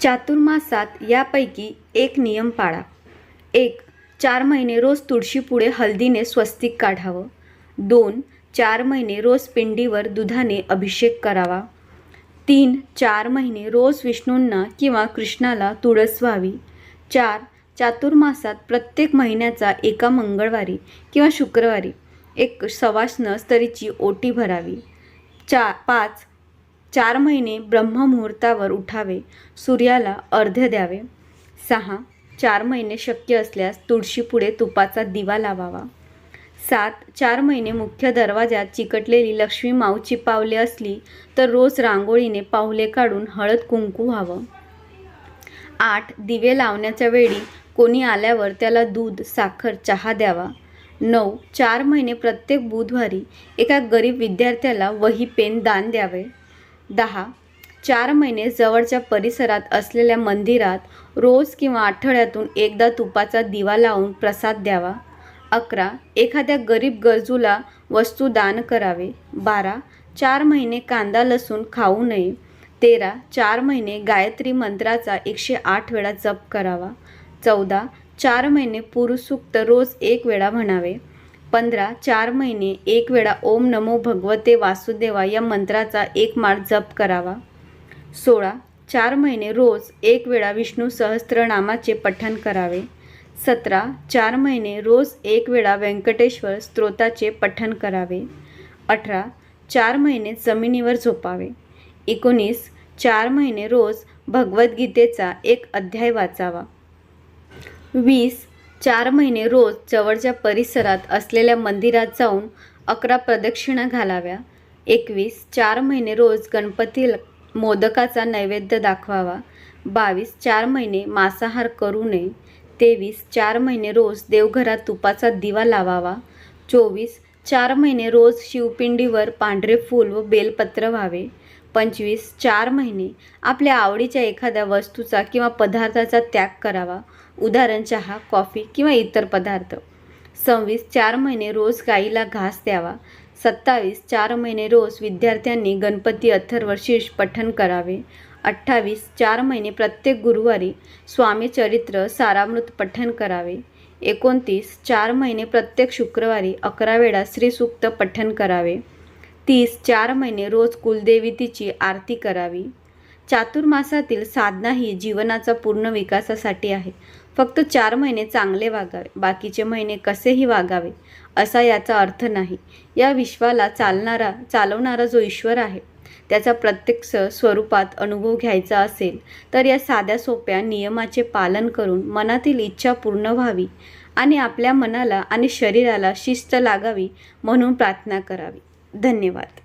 चातुर्मासात यापैकी एक नियम पाळा. एक चार महिने रोज तुळशीपुढे हल्दीने स्वस्तिक काढावं. दोन चार महिने रोज पिंडीवर दुधाने अभिषेक करावा. तीन चार महिने रोज विष्णूंना किंवा कृष्णाला तुळस व्हावी. चार चातुर्मासात प्रत्येक महिन्याचा एका मंगळवारी किंवा शुक्रवारी एक सवाष्ण स्तरीची ओटी भरावी. चा पाच चार महिने ब्रह्ममुहूर्तावर उठावे सूर्याला अर्ध्य द्यावे. सहा चार महिने शक्य असल्यास तुळशीपुढे तुपाचा दिवा लावावा. सात चार महिने मुख्य दरवाजात चिकटलेली लक्ष्मी माऊची पावले असली तर रोज रांगोळीने पावले काढून हळद कुंकू व्हावं. आठ दिवे लावण्याच्या वेळी कोणी आल्यावर त्याला दूध साखर चहा द्यावा. नऊ चार महिने प्रत्येक बुधवारी एका गरीब विद्यार्थ्याला वही पेन दान द्यावे. दहा. चार महिने जवळच्या परिसरात असलेल्या मंदिरात रोज किंवा आठवड्यातून एकदा तुपाचा दिवा लावून प्रसाद द्यावा. अकरा. एखाद्या गरीब गरजूला वस्तू दान करावे. बारा. चार महिने कांदा लसूण खाऊ नये. तेरा. चार महिने गायत्री मंत्राचा एकशे आठ वेळा जप करावा. चौदा. चार महिने पुरुषसूक्त रोज एक वेळा म्हणावे. पंधरा चार महिने एक वेळा ओम नमो भगवते वासुदेवा या मंत्राचा एक माळ जप करावा. सोळा चार महिने रोज एक वेळा विष्णू सहस्त्रनामाचे पठण करावे. सतरा चार महिने रोज एक वेळा व्यंकटेश्वर स्तोत्राचे पठण करावे. अठरा चार महिने जमिनीवर झोपावे. एकोणीस चार महिने रोज भगवद्गीतेचा एक अध्याय वाचावा. वीस चार महिने रोज जवळच्या परिसरात असलेल्या मंदिरात जाऊन अकरा प्रदक्षिणा घालाव्या. एकवीस चार महिने रोज गणपती मोदकाचा नैवेद्य दाखवावा. बावीस चार महिने मांसाहार करू नये. तेवीस चार महिने रोज देवघरात तुपाचा दिवा लावावा. चोवीस चार महिने रोज शिवपिंडीवर पांढरे फूल व बेलपत्र व्हावे. पंचवीस चार महिने आपल्या आवडीच्या एखाद्या वस्तूचा किंवा पदार्थाचा त्याग करावा. उदाहरण चहा कॉफी किंवा इतर पदार्थ. सव्वीस चार महिने रोज गाईला घास द्यावा. सत्तावीस चार महिने रोज विद्यार्थ्यांनी गणपती अथर्वशीर्ष पठण करावे. अठ्ठावीस चार महिने प्रत्येक गुरुवारी स्वामी चरित्र सारामृत पठण करावे. एकोणतीस चार महिने प्रत्येक शुक्रवारी अकरा वेळा श्रीसूक्त पठण करावे. तीस चार महिने रोज कुलदेवी तिची आरती करावी. चातुर्मासातील साधना ही जीवनाचा पूर्ण विकासासाठी आहे. फक्त चार महिने चांगले वागावे बाकीचे महिने कसेही वागावे असा याचा अर्थ नाही. या विश्वाला चालणारा चालवणारा जो ईश्वर आहे त्याचा प्रत्यक्ष स्वरूपात अनुभव घ्यायचा असेल तर या साध्या सोप्या नियमाचे पालन करून मनातील इच्छा पूर्ण व्हावी आणि आपल्या मनाला आणि शरीराला शिस्त लागावी म्हणून प्रार्थना करावी. धन्यवाद.